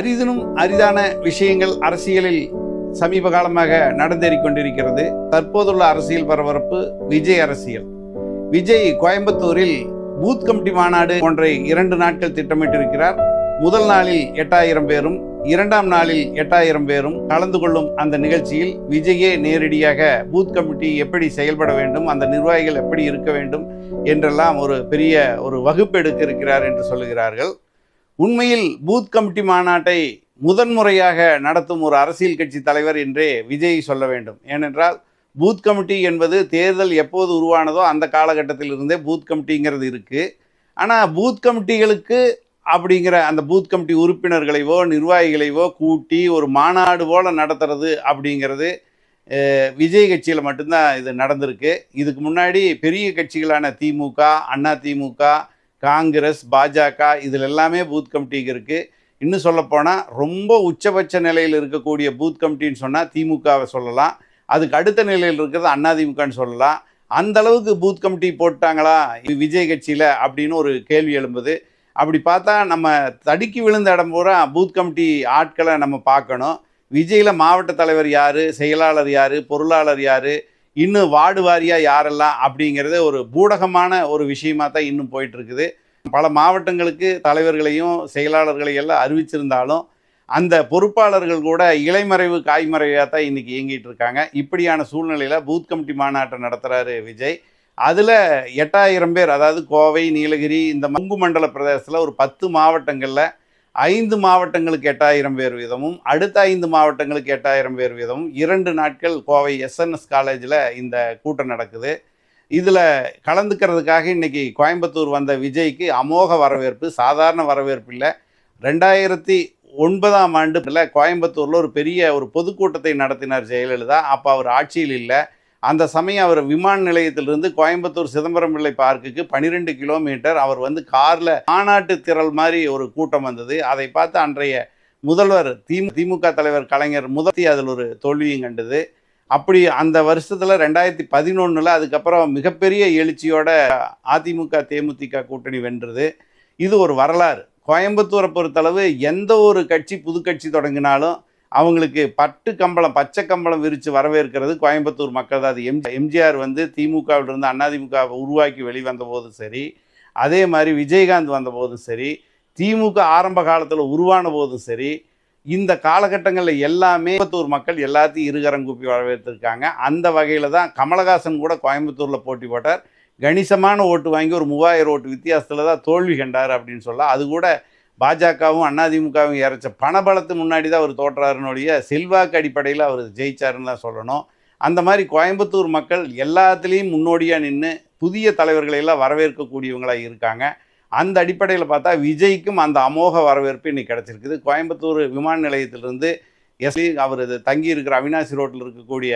அரிதினும் அரிதான விஷயங்கள் அரசியலில் சமீப காலமாக நடந்தேறிக் கொண்டிருக்கிறது. தற்போதுள்ள அரசியல் பரபரப்பு விஜய் அரசியல். விஜய் கோயம்புத்தூரில் பூத் கமிட்டி மாநாடு ஒன்றை இரண்டு நாட்கள் திட்டமிட்டிருக்கிறார். முதல் நாளில் எட்டாயிரம் பேரும் இரண்டாம் நாளில் எட்டாயிரம் பேரும் கலந்து கொள்ளும் அந்த நிகழ்ச்சியில் விஜயே நேரடியாக பூத் கமிட்டி எப்படி செயல்பட வேண்டும் அந்த நிர்வாகிகள் எப்படி இருக்க வேண்டும் என்றெல்லாம் ஒரு பெரிய ஒரு வகுப்பு எடுக்க இருக்கிறார் என்று சொல்லுகிறார்கள். உண்மையில் பூத் கமிட்டி மாநாட்டை முதன்முறையாக நடத்தும் ஒரு அரசியல் கட்சி தலைவர் என்றே விஜய் சொல்ல வேண்டும். ஏனென்றால் பூத் கமிட்டி என்பது தேர்தல் எப்போது உருவானதோ அந்த காலகட்டத்தில் இருந்தே பூத் கமிட்டிங்கிறது இருக்குது ஆனால் பூத் கமிட்டிகளுக்கு அப்படிங்கிற அந்த பூத் கமிட்டி உறுப்பினர்களைவோ நிர்வாகிகளைவோ கூட்டி ஒரு மாநாடு போல் நடத்துறது அப்படிங்கிறது விஜய் கட்சியில் மட்டும்தான் இது நடந்திருக்கு. இதுக்கு முன்னாடி பெரிய கட்சிகளான திமுக அண்ணா திமுக காங்கிரஸ் பாஜக இதில் எல்லாமே பூத் கமிட்டிக்கு இருக்குது இன்னும் சொல்லப்போனால் ரொம்ப உச்சபட்ச நிலையில் இருக்கக்கூடிய பூத் கமிட்டின்னு சொன்னால் திமுகவை சொல்லலாம். அதுக்கு அடுத்த நிலையில் இருக்கிறது அதிமுகன்னு சொல்லலாம். அந்த அளவுக்கு பூத் கமிட்டி போட்டாங்களா விஜய் கட்சியில் அப்படின்னு ஒரு கேள்வி எழும்புது. அப்படி பார்த்தா நம்ம தடுக்கி விழுந்த இடம் பூரா பூத் கமிட்டி ஆட்களை நம்ம பார்க்கணும். விஜயில் மாவட்ட தலைவர் யார் செயலாளர் யார் பொருளாளர் யார் இன்னும் வார்டு வாரியாக யாரெல்லாம் அப்படிங்கிறது ஒரு பூடகமான ஒரு விஷயமா தான் இன்னும் போயிட்டுருக்குது. பல மாவட்டங்களுக்கு தலைவர்களையும் செயலாளர்களையும் எல்லாம் அறிவிச்சிருந்தாலும் அந்த பொறுப்பாளர்கள் கூட இலைமறைவு காய்மறைவாக தான் இன்றைக்கி இயங்கிட்டு இருக்காங்க இப்படியான சூழ்நிலையில் பூத் கமிட்டி மாநாட்டை நடத்துகிறாரு விஜய். அதில் எட்டாயிரம் பேர் அதாவது கோவை நீலகிரி இந்த மங்கு மண்டல பிரதேசத்தில் ஒரு பத்து மாவட்டங்களில் ஐந்து மாவட்டங்களுக்கு எட்டாயிரம் பேர் வீதமும் அடுத்த ஐந்து மாவட்டங்களுக்கு எட்டாயிரம் பேர் வீதமும். இரண்டு நாட்கள் கோவை எஸ்என்எஸ் காலேஜில் இந்த கூட்டம் நடக்குது. இதில் கலந்துக்கிறதுக்காக இன்றைக்கி கோயம்புத்தூர் வந்த விஜய்க்கு அமோக வரவேற்பு சாதாரண வரவேற்பு இல்லை. ரெண்டாயிரத்தி ஒன்பதாம் ஆண்டுல கோயம்புத்தூரில் ஒரு பெரிய ஒரு பொதுக்கூட்டத்தை நடத்தினார் ஜெயலலிதா. அப்போ அவர் ஆட்சியில் இல்லை. அந்த சமயம் அவர் விமான நிலையத்திலிருந்து கோயம்புத்தூர் சிதம்பரம் பிள்ளை பார்க்குக்கு பன்னிரெண்டு கிலோமீட்டர். அவர் வந்து காரில் மாநாட்டு திரள் மாதிரி ஒரு கூட்டம் வந்தது. அதை பார்த்து அன்றைய முதல்வர் திமு திமுக தலைவர் கலைஞர் முதத்தி அதில் ஒரு தோல்வியும் கண்டது. அப்படி அந்த வருஷத்தில் ரெண்டாயிரத்தி பதினொன்றில் அதுக்கப்புறம் மிகப்பெரிய எழுச்சியோட அதிமுக தேமுதிக கூட்டணி வென்றது. இது ஒரு வரலாறு. கோயம்புத்தூரை பொறுத்தளவு எந்த ஒரு கட்சி புது கட்சி தொடங்கினாலும் அவங்களுக்கு பட்டு கம்பளம் பச்சை கம்பளம் விரித்து வரவேற்கிறது கோயம்புத்தூர் மக்கள் தான். அது எம் எம்ஜிஆர் வந்து திமுகவிலிருந்து அதிமுக உருவாக்கி வெளிவந்த போதும் சரி அதே மாதிரி விஜயகாந்த் வந்த போதும் சரி திமுக ஆரம்ப காலத்தில் உருவான போதும் சரி இந்த காலகட்டங்களில் எல்லாமே கோயம்புத்தூர் மக்கள் எல்லாத்தையும் இருகரம் கூப்பி வரவேற்றிருக்காங்க. அந்த வகையில் தான் கமலஹாசன் கூட கோயம்புத்தூரில் போட்டி போட்டார். கணிசமான ஓட்டு வாங்கி ஒரு மூவாயிரம் ஓட்டு வித்தியாசத்தில் தான் தோல்வி கண்டார் அப்படின்னு சொல்ல அது கூட பாஜகவும் அதிமுகவும் இறைச்ச பணபலத்து முன்னாடி தான் அவர் தோற்றாருனுடைய செல்வாக்கு அடிப்படையில் அவர் ஜெயிச்சாருன்னு தான் சொல்லணும். அந்த மாதிரி கோயம்புத்தூர் மக்கள் எல்லாத்துலேயும் முன்னோடியாக நின்று புதிய தலைவர்களையெல்லாம் வரவேற்கக்கூடியவங்களாக இருக்காங்க. அந்த அடிப்படையில் பார்த்தா விஜய்க்கும் அந்த அமோக வரவேற்பு இன்னைக்கு கிடச்சிருக்குது. கோயம்புத்தூர் விமான நிலையத்திலிருந்து எஸ் அவர் இது தங்கி இருக்கிற அவினாசி ரோட்டில் இருக்கக்கூடிய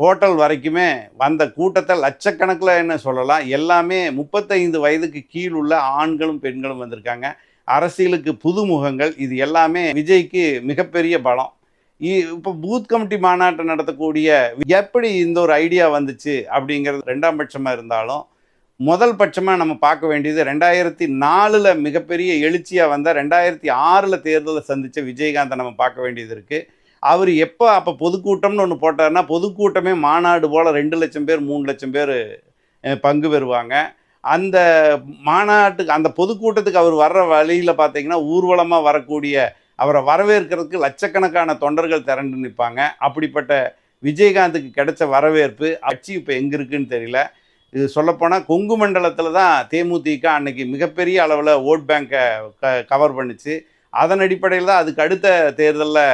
ஹோட்டல் வரைக்குமே வந்த கூட்டத்தை லட்சக்கணக்கில் என்ன சொல்லலாம் எல்லாமே முப்பத்தைந்து வயதுக்கு கீழ் உள்ள ஆண்களும் பெண்களும் வந்திருக்காங்க. அரசியலுக்கு புதுமுகங்கள் இது எல்லாமே விஜய்க்கு மிகப்பெரிய பலம். இ- இப்போ பூத் கமிட்டி மாநாட்டை நடத்தக்கூடிய எப்படி இந்த ஒரு ஐடியா வந்துச்சு அப்படிங்கிறது ரெண்டாம் பட்சமாக இருந்தாலும் முதல் பட்சமாக நம்ம பார்க்க வேண்டியது ரெண்டாயிரத்தி நாலில் மிகப்பெரிய எழுச்சியாக வந்த ரெண்டாயிரத்தி ஆறில் தேர்தலை சந்தித்த விஜயகாந்தை நம்ம பார்க்க வேண்டியது இருக்குது அவர் எப்போ அப்போ பொதுக்கூட்டம்னு ஒன்று போட்டார்னா பொதுக்கூட்டமே மாநாடு போல் ரெண்டு லட்சம் பேர் மூணு லட்சம் பேர் பங்கு பெறுவாங்க. அந்த மாநாட்டுக்கு அந்த பொதுக்கூட்டத்துக்கு அவர் வர்ற வழியில் பார்த்தீங்கன்னா ஊர்வலமாக வரக்கூடிய அவரை வரவேற்கிறதுக்கு லட்சக்கணக்கான தொண்டர்கள் திரண்டு நிற்பாங்க. அப்படிப்பட்ட விஜயகாந்துக்கு கிடைச்ச வரவேற்பு கட்சி இப்போ எங்கே இருக்குன்னு தெரியல. இது சொல்லப்போனால் கொங்கு மண்டலத்தில் தான் தேமுதிக அன்னைக்கு மிகப்பெரிய அளவில் ஓட் பேங்கை க கவர் பண்ணுச்சு. அதன் அடிப்படையில் தான் அதுக்கு அடுத்த தேர்தலில்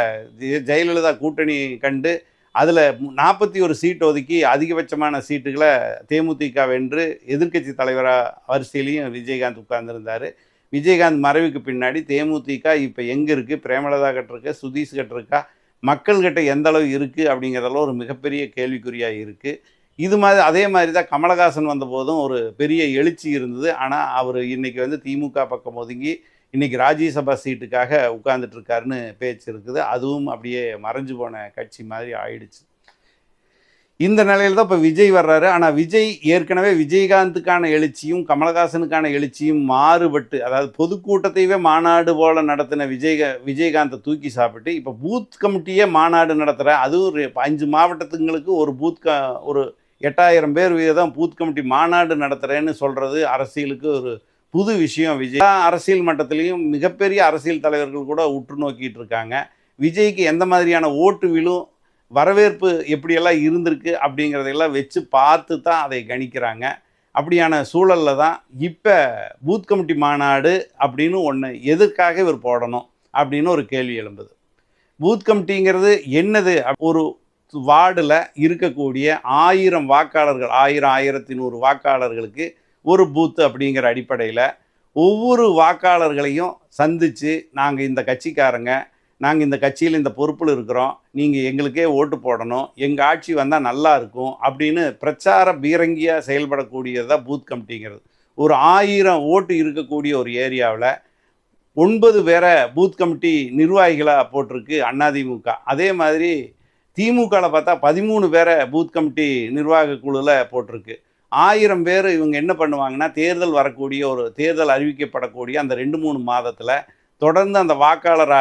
ஜெயலலிதா கூட்டணி கண்டு அதில் நாற்பத்தி ஒரு சீட் ஒதுக்கி அதிகபட்சமான சீட்டுகளை தேமுதிக வென்று எதிர்க்கட்சி தலைவராக வரிசையிலையும் விஜயகாந்த் உட்கார்ந்துருந்தார். விஜயகாந்த் மறைவுக்கு பின்னாடி தேமுதிக இப்போ எங்கே இருக்குது பிரேமலதா கிட்ட இருக்கா? சுதீஷ் கிட்ட இருக்கா? மக்கள்கிட்ட எந்த அளவு இருக்குது அப்படிங்கிறதெல்லாம் ஒரு மிகப்பெரிய கேள்விக்குறியாக இருக்குது இது மாதிரி அதே மாதிரி தான் கமலஹாசன் வந்த போதும் ஒரு பெரிய எழுச்சி இருந்தது. ஆனால் அவர் இன்றைக்கி வந்து திமுக பக்கம் ஒதுங்கி இன்றைக்கி ராஜ்யசபா சீட்டுக்காக உட்காந்துட்ருக்காருன்னு பேச்சு இருக்குது. அதுவும் அப்படியே மறைஞ்சு போன கட்சி மாதிரி ஆயிடுச்சு. இந்த நிலையில் தான் இப்போ விஜய் வர்றாரு. ஆனால் விஜய் ஏற்கனவே விஜயகாந்துக்கான எழுச்சியும் கமலஹாசனுக்கான எழுச்சியும் மாறுபட்டு அதாவது பொதுக்கூட்டத்தையே மாநாடு போல் நடத்தின விஜய விஜயகாந்தை தூக்கி சாப்பிட்டு இப்போ பூத் கமிட்டியே மாநாடு நடத்துகிற அதுவும் ஒரு அஞ்சு மாவட்டத்துங்களுக்கு ஒரு பூத் க ஒரு எட்டாயிரம் பேர் வீதம் பூத் கமிட்டி மாநாடு நடத்துகிறேன்னு சொல்கிறது அரசியலுக்கு ஒரு புது விஷயம். விஜய் அரசியல் மட்டத்திலையும் மிகப்பெரிய அரசியல் தலைவர்கள் கூட உற்று நோக்கிட்டு இருக்காங்க. விஜய்க்கு எந்த மாதிரியான ஓட்டு விழும் வரவேற்பு எப்படியெல்லாம் இருந்திருக்கு அப்படிங்கிறதையெல்லாம் வச்சு பார்த்து தான் அதை கணிக்கிறாங்க. அப்படியான சூழலில் தான் இப்போ பூத் கமிட்டி மாநாடு அப்படின்னு ஒன்று எதற்காக இவர் போடணும் அப்படின்னு ஒரு கேள்வி எழும்புது. பூத் கமிட்டிங்கிறது என்னது? ஒரு வார்டில் இருக்கக்கூடிய ஆயிரம் வாக்காளர்கள் ஆயிரம் ஆயிரத்தி நூறு வாக்காளர்களுக்கு ஒரு பூத்து அப்படிங்கிற அடிப்படையில் ஒவ்வொரு வாக்காளர்களையும் சந்தித்து நாங்கள் இந்த கட்சிக்காரங்க நாங்கள் இந்த கட்சியில் இந்த பொறுப்பில் இருக்கிறோம் நீங்கள் எங்களுக்கே ஓட்டு போடணும் எங்கள் ஆட்சி வந்தால் நல்லா இருக்கும் அப்படின்னு பிரச்சார பீரங்கியாக செயல்படக்கூடியது தான் பூத் கமிட்டிங்கிறது. ஒரு ஆயிரம் ஓட்டு இருக்கக்கூடிய ஒரு ஏரியாவில் ஒன்பது பேரை பூத் கமிட்டி நிர்வாகிகளாக போட்டிருக்கு அதிமுக அதே மாதிரி திமுகவில் பார்த்தா பதிமூணு பேரை பூத் கமிட்டி நிர்வாக குழுவில் போட்டிருக்கு. ஆயிரம் பேர் இவங்க என்ன பண்ணுவாங்கன்னா தேர்தல் வரக்கூடிய ஒரு தேர்தல் அறிவிக்கப்படக்கூடிய அந்த ரெண்டு மூணு மாதத்தில் தொடர்ந்து அந்த வாக்காளர்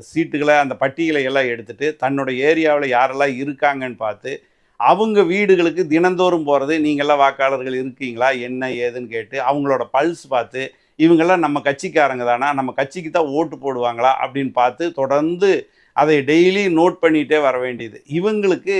சீட்டுகளை அந்த பட்டியலை எல்லாம் எடுத்துகிட்டு தன்னோட ஏரியாவில் யாரெல்லாம் இருக்காங்கன்னு பார்த்து அவங்க வீடுகளுக்கு தினந்தோறும் போகிறது நீங்கள்லாம் வாக்காளர்கள் இருக்கீங்களா என்ன ஏதுன்னு கேட்டு அவங்களோட பல்ஸ் பார்த்து இவங்கெல்லாம் நம்ம கட்சிக்காரங்க தானா நம்ம கட்சிக்கு தான் ஓட்டு போடுவாங்களா அப்படின்னு பார்த்து தொடர்ந்து அதை டெய்லி நோட் பண்ணிகிட்டே வர வேண்டியது. இவங்களுக்கு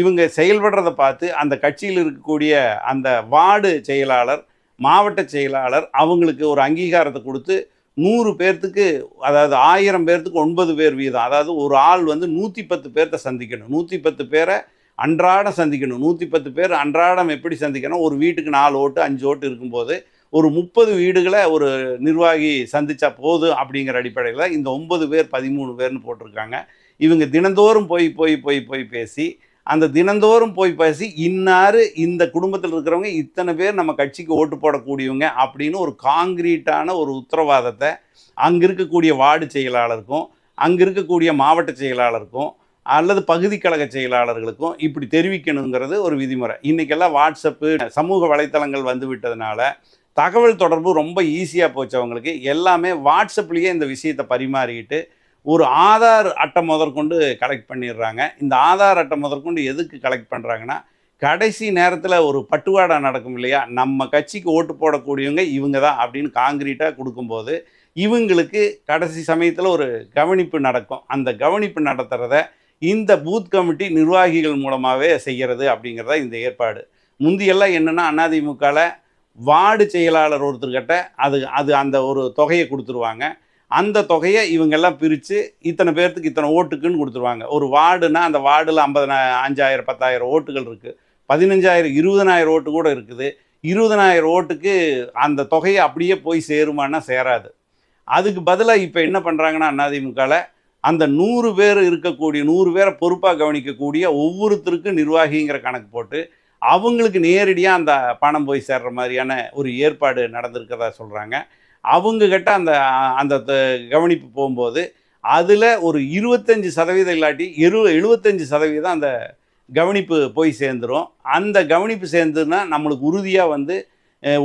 இவங்க செயல்படுறதை பார்த்து அந்த கட்சியில் இருக்கக்கூடிய அந்த வார்டு செயலாளர் மாவட்ட செயலாளர் அவங்களுக்கு ஒரு அங்கீகாரத்தை கொடுத்து நூறு பேர்த்துக்கு அதாவது ஆயிரம் பேர்த்துக்கு ஒன்பது பேர் வீதம். அதாவது ஒரு ஆள் வந்து நூற்றி பத்து பேர்த்த சந்திக்கணும். நூற்றி பத்து பேரை அன்றாடம் சந்திக்கணும். நூற்றி பத்து பேர் அன்றாடம் எப்படி சந்திக்கணும்? ஒரு வீட்டுக்கு நாலு ஓட்டு அஞ்சு ஓட்டு இருக்கும்போது ஒரு முப்பது வீடுகளை ஒரு நிர்வாகி சந்தித்தா போதும் அப்படிங்கிற அடிப்படையில் இந்த ஒன்பது பேர் பதிமூணு பேர்னு போட்டிருக்காங்க. இவங்க தினந்தோறும் போய் போய் போய் போய் பேசி அந்த தினந்தோறும் போய் பேசி இன்னார் இந்த குடும்பத்தில் இருக்கிறவங்க இத்தனை பேர் நம்ம கட்சிக்கு ஓட்டு போடக்கூடியவங்க அப்படின்னு ஒரு காங்கிரீட்டான ஒரு உத்தரவாதத்தை அங்கே இருக்கக்கூடிய வார்டு செயலாளருக்கும் அங்கே இருக்கக்கூடிய மாவட்ட செயலாளருக்கும் அல்லது பகுதி கழக செயலாளர்களுக்கும் இப்படி தெரிவிக்கணுங்கிறது ஒரு விதிமுறை. இன்றைக்கெல்லாம் வாட்ஸ்அப்பு சமூக வலைத்தளங்கள் வந்து விட்டதுனால தகவல் தொடர்பு ரொம்ப ஈஸியாக போச்சு அவங்களுக்கு. எல்லாமே வாட்ஸ்அப்லேயே இந்த விஷயத்தை பரிமாறிக்கிட்டு ஒரு ஆதார் அட்டை முதற்கொண்டு கலெக்ட் பண்ணிடுறாங்க. இந்த ஆதார் அட்டை முதற்கொண்டு எதுக்கு கலெக்ட் பண்ணுறாங்கன்னா கடைசி நேரத்தில் ஒரு பட்டுவாடா நடக்கும் இல்லையா? நம்ம கட்சிக்கு ஓட்டு போடக்கூடியவங்க இவங்க தான் அப்படின்னு காங்கிரீட்டாக கொடுக்கும்போது இவங்களுக்கு கடைசி சமயத்தில் ஒரு கவனிப்பு நடக்கும். அந்த கவனிப்பு நடத்துகிறத இந்த பூத் கமிட்டி நிர்வாகிகள் மூலமாகவே செய்கிறது அப்படிங்கிறத இந்த ஏற்பாடு. முந்தியெல்லாம் என்னென்னா அதிமுகவில் வார்டு செயலாளர் ஒருத்தர்கிட்ட அது அது அந்த ஒரு தொகையை கொடுத்துருவாங்க. அந்த தொகையை இவங்கெல்லாம் பிரித்து இத்தனை பேர்த்துக்கு இத்தனை ஓட்டுக்குன்னு கொடுத்துருவாங்க. ஒரு வார்டுனா அந்த வார்டில் ஐம்பது அஞ்சாயிரம் பத்தாயிரம் ஓட்டுகள் இருக்குது பதினஞ்சாயிரம் இருபதனாயிரம் ஓட்டு கூட இருக்குது. இருபதனாயிரம் ஓட்டுக்கு அந்த தொகையை அப்படியே போய் சேருமானா சேராது. அதுக்கு பதிலாக இப்போ என்ன பண்ணுறாங்கன்னா அதிமுகவில் அந்த நூறு பேர் இருக்கக்கூடிய நூறு பேரை பொறுப்பாக கவனிக்கக்கூடிய ஒவ்வொருத்தருக்கும் நிர்வாகிங்கிற கணக்கு போட்டு அவங்களுக்கு நேரடியாக அந்த பணம் போய் சேர்ற மாதிரியான ஒரு ஏற்பாடு நடந்திருக்கிறதா சொல்கிறாங்க அவங்கக்கிட்ட அந்த அந்த த- கவனிப்பு போகும்போது அதில் ஒரு இருபத்தஞ்சி சதவீதம் இல்லாட்டி இரு எழுபத்தஞ்சி சதவீதம் அந்த கவனிப்பு போய் சேர்ந்துரும். அந்த கவனிப்பு சேர்ந்துன்னா நம்மளுக்கு உறுதியாக வந்து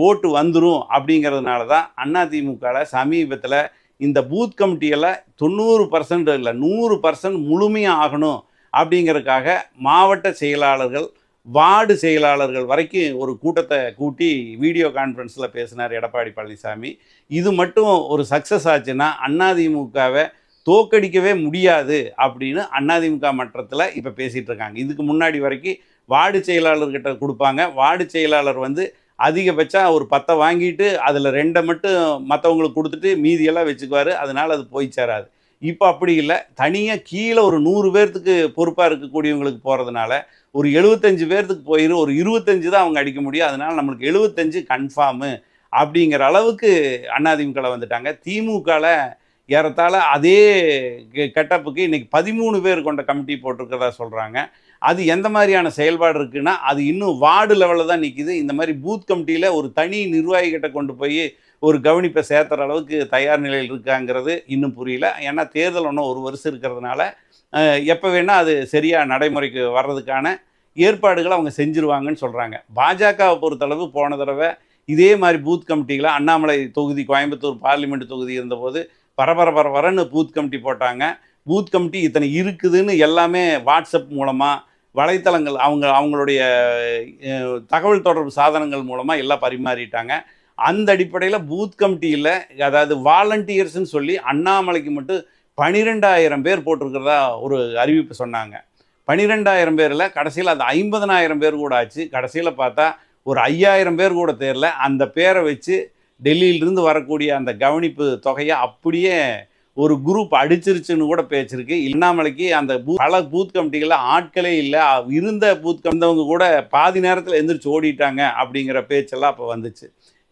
ஓட்டு வந்துடும் அப்படிங்கிறதுனால தான் அதிமுகவில் சமீபத்தில் இந்த பூத் கமிட்டியெல்லாம் தொண்ணூறு பர்சன்ட் இல்லை நூறு பர்சன்ட் முழுமையாக ஆகணும் அப்படிங்கிறதுக்காக மாவட்ட செயலாளர்கள் வார்டு செயலாளர்கள் வரைக்கும் ஒரு கூட்டத்தை கூட்டி வீடியோ கான்ஃபரன்ஸில் பேசினார் எடப்பாடி பழனிசாமி. இது மட்டும் ஒரு சக்ஸஸ் ஆச்சுன்னா அதிமுகவை தோக்கடிக்கவே முடியாது அப்படின்னு அதிமுக மன்றத்தில் இப்போ பேசிகிட்டு இருக்காங்க. இதுக்கு முன்னாடி வரைக்கும் வார்டு செயலாளர்கிட்ட கொடுப்பாங்க. வார்டு செயலாளர் வந்து அதிகபட்சம் ஒரு பத்தை வாங்கிட்டு அதில் ரெண்டை மட்டும் மற்றவங்களுக்கு கொடுத்துட்டு மீதியெல்லாம் வச்சுக்குவார். அதனால் அது போய் சேராது. இப்போ அப்படி இல்லை. தனியாக கீழே ஒரு நூறு பேர்த்துக்கு பொறுப்பாக இருக்கக்கூடியவங்களுக்கு போகிறதுனால ஒரு எழுபத்தஞ்சு பேர்த்துக்கு போயிடும் ஒரு இருபத்தஞ்சு தான் அவங்க அடிக்க முடியும். அதனால் நம்மளுக்கு எழுபத்தஞ்சு கன்ஃபார்மு அப்படிங்கிற அளவுக்கு அதிமுகவில் வந்துட்டாங்க. திமுகவில் ஏறத்தாழ அதே கெட்டப்புக்கு இன்றைக்கி பதிமூணு பேர் கொண்ட கமிட்டி போட்டிருக்கிறதா சொல்கிறாங்க அது எந்த மாதிரியான செயல்பாடு இருக்குன்னா அது இன்னும் வார்டு லெவலில் தான் நிற்கிது இந்த மாதிரி பூத் கமிட்டியில் ஒரு தனி நிர்வாகிகிட்ட கொண்டு போய் ஒரு கவனிப்பை சேர்த்துற அளவுக்கு தயார் நிலையில் இருக்காங்கிறது இன்னும் புரியல. ஏன்னா தேர்தல் ஒன்றும் ஒரு வருஷம் இருக்கிறதுனால எப்போ வேணால் அது சரியாக நடைமுறைக்கு வர்றதுக்கான ஏற்பாடுகளை அவங்க செஞ்சிருவாங்கன்னு சொல்கிறாங்க பாஜகவை பொறுத்தளவு போன தடவை இதே மாதிரி பூத் கமிட்டிகளை அண்ணாமலை தொகுதி கோயம்புத்தூர் பார்லிமெண்ட் தொகுதி இருந்தபோது பரபர பரபரன்னு பூத் கமிட்டி போட்டாங்க. பூத் கமிட்டி இத்தனை இருக்குதுன்னு எல்லாமே வாட்ஸ்அப் மூலமாக வலைத்தளங்கள் அவங்க அவங்களுடைய தகவல் தொடர்பு சாதனங்கள் மூலமாக எல்லாம் பரிமாறிட்டாங்க. அந்த அடிப்படையில் பூத் கமிட்டியில் அதாவது வாலண்டியர்ஸ்னு சொல்லி அண்ணாமலைக்கு மட்டும் பனிரெண்டாயிரம் பேர் போட்டிருக்கிறதா ஒரு அறிவிப்பு சொன்னாங்க. பனிரெண்டாயிரம் பேரில் கடைசியில் அது ஐம்பதனாயிரம் பேர் கூட ஆச்சு. கடைசியில் பார்த்தா ஒரு ஐயாயிரம் பேர் கூட தேரல. அந்த பேரை வச்சு டெல்லியிலிருந்து வரக்கூடிய அந்த கவனிப்பு தொகையை அப்படியே ஒரு குரூப் அடிச்சிருச்சுன்னு கூட பேச்சிருக்கு. அண்ணாமலைக்கு அந்த பல பூத் கமிட்டிகளில் ஆட்களே இல்லை. இருந்த பூத் கமிந்தவங்க கூட பாதி நேரத்தில் எந்திரிச்சு ஓடிட்டாங்க அப்படிங்கிற பேச்செல்லாம் அப்போ வந்துச்சு.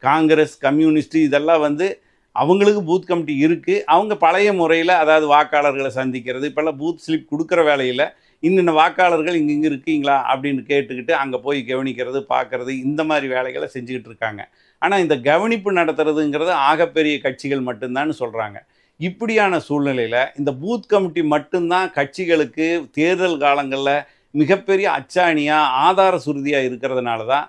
காங்கிரஸ் கம்யூனிஸ்ட் இதெல்லாம் வந்து அவங்களுக்கு பூத் கமிட்டி இருக்குது அவங்க பழைய முறையில் அதாவது வாக்காளர்களை சந்திக்கிறது இப்போல்லாம் பூத் ஸ்லிப் கொடுக்குற வேலையில் இன்னென்ன வாக்காளர்கள் இங்கே இங்கே இருக்கீங்களா அப்படின்னு கேட்டுக்கிட்டு அங்கே போய் கவனிக்கிறது பார்க்குறது இந்த மாதிரி வேலைகளை செஞ்சுக்கிட்டு இருக்காங்க. ஆனால் இந்த கவனிப்பு நடத்துறதுங்கிறது ஆகப்பெரிய கட்சிகள் மட்டும்தான்னு சொல்கிறாங்க இப்படியான சூழ்நிலையில் இந்த பூத் கமிட்டி மட்டும்தான் கட்சிகளுக்கு தேர்தல் காலங்களில் மிகப்பெரிய அச்சாணியாக ஆதார சுருதியாக இருக்கிறதுனால தான்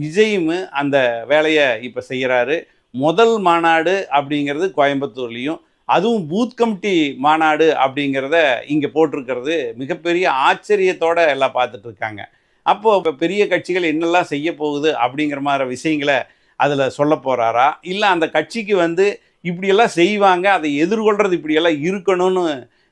விஜயும் அந்த வேலையை இப்போ செய்கிறாரு முதல் மாநாடு அப்படிங்கிறது கோயம்புத்தூர்லேயும் அதுவும் பூத் கமிட்டி மாநாடு அப்படிங்கிறத இங்கே போட்டிருக்கிறது. மிகப்பெரிய ஆச்சரியத்தோடு எல்லாம் பார்த்துட்டு இருக்காங்க. இப்போ பெரிய கட்சிகள் என்னெல்லாம் செய்ய போகுது அப்படிங்கிற மாதிரி விஷயங்களை அதில் சொல்ல போகிறாரா இல்லை அந்த கட்சிக்கு வந்து இப்படியெல்லாம் செய்வாங்க அதை எதிர்கொள்கிறது இப்படியெல்லாம் இருக்கணும்னு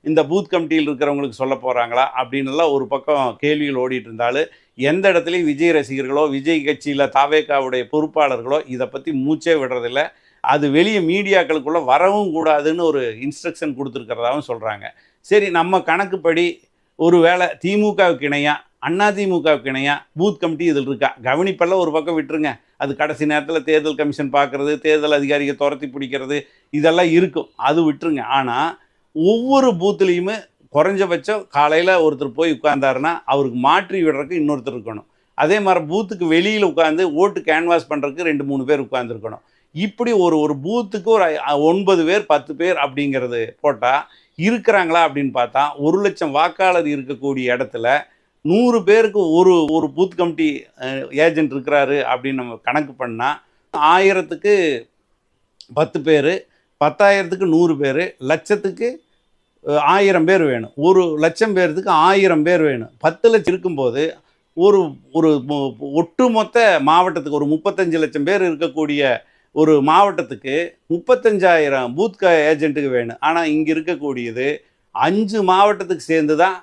இந்த பூத் கமிட்டியில் இருக்கிறவங்களுக்கு சொல்ல போகிறாங்களா அப்படின்னுலாம் ஒரு பக்கம் கேள்விகள் ஓடிட்டு இருந்தாலும் எந்த இடத்துலையும் விஜய் ரசிகர்களோ விஜய் கட்சியில் தாவேக்காவுடைய பொறுப்பாளர்களோ இதை பற்றி மூச்சே விடுறதில்ல. அது வெளியே மீடியாக்களுக்குள்ளே வரவும் கூடாதுன்னு ஒரு இன்ஸ்ட்ரக்ஷன் கொடுத்துருக்கிறதாகவும் சொல்கிறாங்க சரி நம்ம கணக்குப்படி ஒரு வேளை திமுகவுக்கு இணையாக அண்ணா திமுகவுக்கு இணையாக பூத் கமிட்டி இதில் இருக்கா? கவனிப்பெல்லாம் ஒரு பக்கம் விட்டுருங்க. அது கடைசி நேரத்தில் தேர்தல் கமிஷன் பார்க்குறது தேர்தல் அதிகாரியை துரத்தி பிடிக்கிறது இதெல்லாம் இருக்கும். அது விட்டுருங்க. ஆனால் ஒவ்வொரு பூத்துலேயுமே குறைஞ்சபட்சம் காலையில் ஒருத்தர் போய் உட்கார்ந்தாருன்னா அவருக்கு மாற்றி விடுறதுக்கு இன்னொருத்தர் இருக்கணும். அதே மாதிரி பூத்துக்கு வெளியில் உட்காந்து ஓட்டு கேன்வாஸ் பண்ணுறதுக்கு ரெண்டு மூணு பேர் உட்காந்துருக்கணும் இப்படி ஒரு ஒரு பூத்துக்கு ஒரு ஒன்பது பேர் பத்து பேர் அப்படிங்கிறது போட்டால் இருக்கிறாங்களா அப்படின்னு பார்த்தா ஒரு லட்சம் வாக்காளர் இருக்கக்கூடிய இடத்துல நூறு பேருக்கு ஒரு ஒரு பூத் கமிட்டி ஏஜென்ட் இருக்கிறாரு அப்படின்னு நம்ம கணக்கு பண்ணால் ஆயிரத்துக்கு பத்து பேர் பத்தாயிரத்துக்கு நூறு பேர் லட்சத்துக்கு ஆயிரம் பேர் வேணும். ஒரு லட்சம் பேர்த்துக்கு ஆயிரம் பேர் வேணும். பத்து லட்சம் இருக்கும்போது ஒரு ஒரு ஒட்டுமொத்த மாவட்டத்துக்கு ஒரு முப்பத்தஞ்சு லட்சம் பேர் இருக்கக்கூடிய ஒரு மாவட்டத்துக்கு முப்பத்தஞ்சாயிரம் பூத் ஏஜென்ட்டுக்கு வேணும். ஆனால் இங்கே இருக்கக்கூடியது அஞ்சு மாவட்டத்துக்கு சேர்ந்து தான்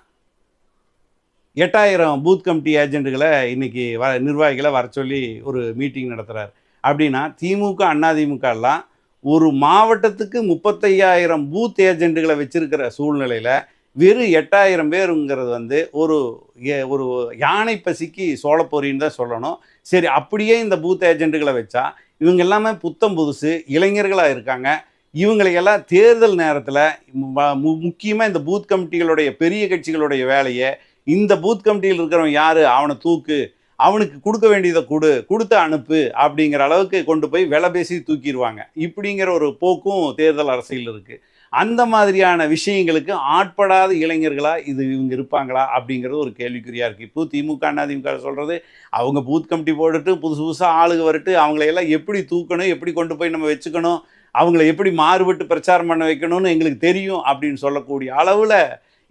எட்டாயிரம் பூத் கமிட்டி ஏஜென்ட்டுகளை இன்றைக்கி வ நிர்வாகிகளை வர சொல்லி ஒரு மீட்டிங் நடத்துகிறார் அப்படின்னா திமுக அண்ணாதிமுகலாம் ஒரு மாவட்டத்துக்கு முப்பத்தையாயிரம் பூத் ஏஜென்ட்டுகளை வச்சிருக்கிற சூழ்நிலையில் வெறும் எட்டாயிரம் பேருங்கிறது வந்து ஒரு ஏ- ஒரு யானை பசிக்கு சோழப்பொறின்னு தான் சொல்லணும். சரி அப்படியே இந்த பூத் ஏஜென்ட்டுகளை வச்சா இவங்க எல்லாமே புத்தம் புதுசு இளைஞர்களாக இருக்காங்க. இவங்களையெல்லாம் தேர்தல் நேரத்தில் முக்கியமாக இந்த பூத் கமிட்டிகளுடைய பெரிய கட்சிகளுடைய வேலையை இந்த பூத் கமிட்டியில் இருக்கிறவன் யார்? அவனை தூக்கு. அவனுக்கு கொடுக்க வேண்டியதை கொடு கொடுத்து அனுப்பு அப்படிங்கிற அளவுக்கு கொண்டு போய் விலை பேசி தூக்கிடுவாங்க. இப்படிங்கிற ஒரு போக்கும் தேர்தல் அரசியல் இருக்குது அந்த மாதிரியான விஷயங்களுக்கு ஆட்படாத இளைஞர்களாக இது இவங்க இருப்பாங்களா அப்படிங்கிறது ஒரு கேள்விக்குறியாக இருக்குது இப்போ திமுக அதிமுக சொல்கிறது அவங்க பூத் கமிட்டி போட்டுட்டு புதுசு புதுசாக ஆளுங்க வரட்டு அவங்களையெல்லாம் எப்படி தூக்கணும் எப்படி கொண்டு போய் நம்ம வச்சுக்கணும் அவங்கள எப்படி மாறுபட்டு பிரச்சாரம் பண்ண வைக்கணும்னு எங்களுக்கு தெரியும் அப்படின்னு சொல்லக்கூடிய அளவில்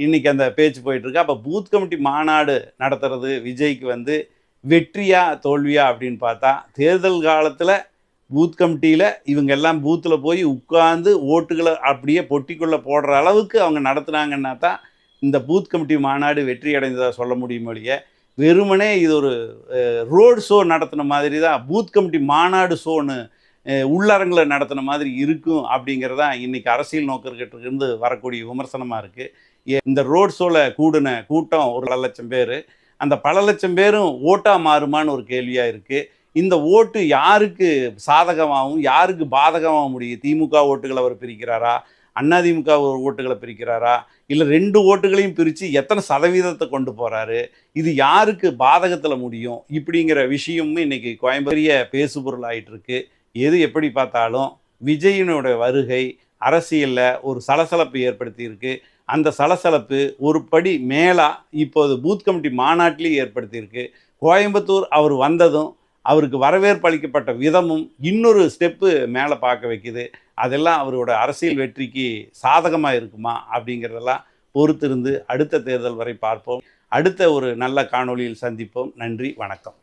இன்னைக்கு அந்த பேச்சு போயிட்டுருக்கு அப்போ பூத் கமிட்டி மாநாடு நடத்துறது விஜய்க்கு வந்து வெற்றியா தோல்வியா அப்படின்னு பார்த்தா தேர்தல் காலத்தில் பூத் கமிட்டியில் இவங்க எல்லாம் பூத்தில் போய் உட்கார்ந்து ஓட்டுகளை அப்படியே பொட்டிக்குள்ளே போடுற அளவுக்கு அவங்க நடத்துனாங்கன்னா தான் இந்த பூத் கமிட்டி மாநாடு வெற்றி அடைந்ததாக சொல்ல முடியும் ஒழிய வெறுமனே இது ஒரு ரோடு ஷோ நடத்தின மாதிரி தான் பூத் கமிட்டி மாநாடு ஷோன்னு உள்ளரங்கில் நடத்தின மாதிரி இருக்கும் அப்படிங்கிறதான் இன்றைக்கி அரசியல் நோக்கர்கிட்ட இருந்து வரக்கூடிய விமர்சனமாக இருக்குது இந்த ரோட் ஷோவில் கூடின கூட்டம் ஒரு லட்சம் பேர். அந்த பல லட்சம் பேரும் ஓட்டாக மாறுமான்னு ஒரு கேள்வியாக இருக்குது இந்த ஓட்டு யாருக்கு சாதகமாகவும் யாருக்கு பாதகமாகவும் முடியும் திமுக ஓட்டுகளை அவர் பிரிக்கிறாரா? அதிமுக ஓட்டுகளை பிரிக்கிறாரா? இல்லை ரெண்டு ஓட்டுகளையும் பிரித்து எத்தனை சதவீதத்தை கொண்டு போகிறாரு இது யாருக்கு பாதகத்தில் முடியும்? இப்படிங்கிற விஷயமும் இன்றைக்கி கோயம்புரிய பேசுபொருள் ஆகிட்டுருக்கு எது எப்படி பார்த்தாலும் விஜயினுடைய வருகை அரசியலில் ஒரு சலசலப்பு ஏற்படுத்தியிருக்கு. அந்த சலசலப்பு ஒரு படி மேலாக இப்போது பூத் கமிட்டி மாநாட்டிலேயே ஏற்படுத்தியிருக்கு. கோயம்புத்தூர் அவர் வந்ததும் அவருக்கு வரவேற்பு அளிக்கப்பட்ட விதமும் இன்னொரு ஸ்டெப்பு மேலே பார்க்க வைக்குது. அதெல்லாம் அவரோட அரசியல் வெற்றிக்கு சாதகமாக இருக்குமா அப்படிங்கிறதெல்லாம் பொறுத்திருந்து அடுத்த தேர்தல் வரை பார்ப்போம். அடுத்த ஒரு நல்ல காணொளியில் சந்திப்போம். நன்றி வணக்கம்.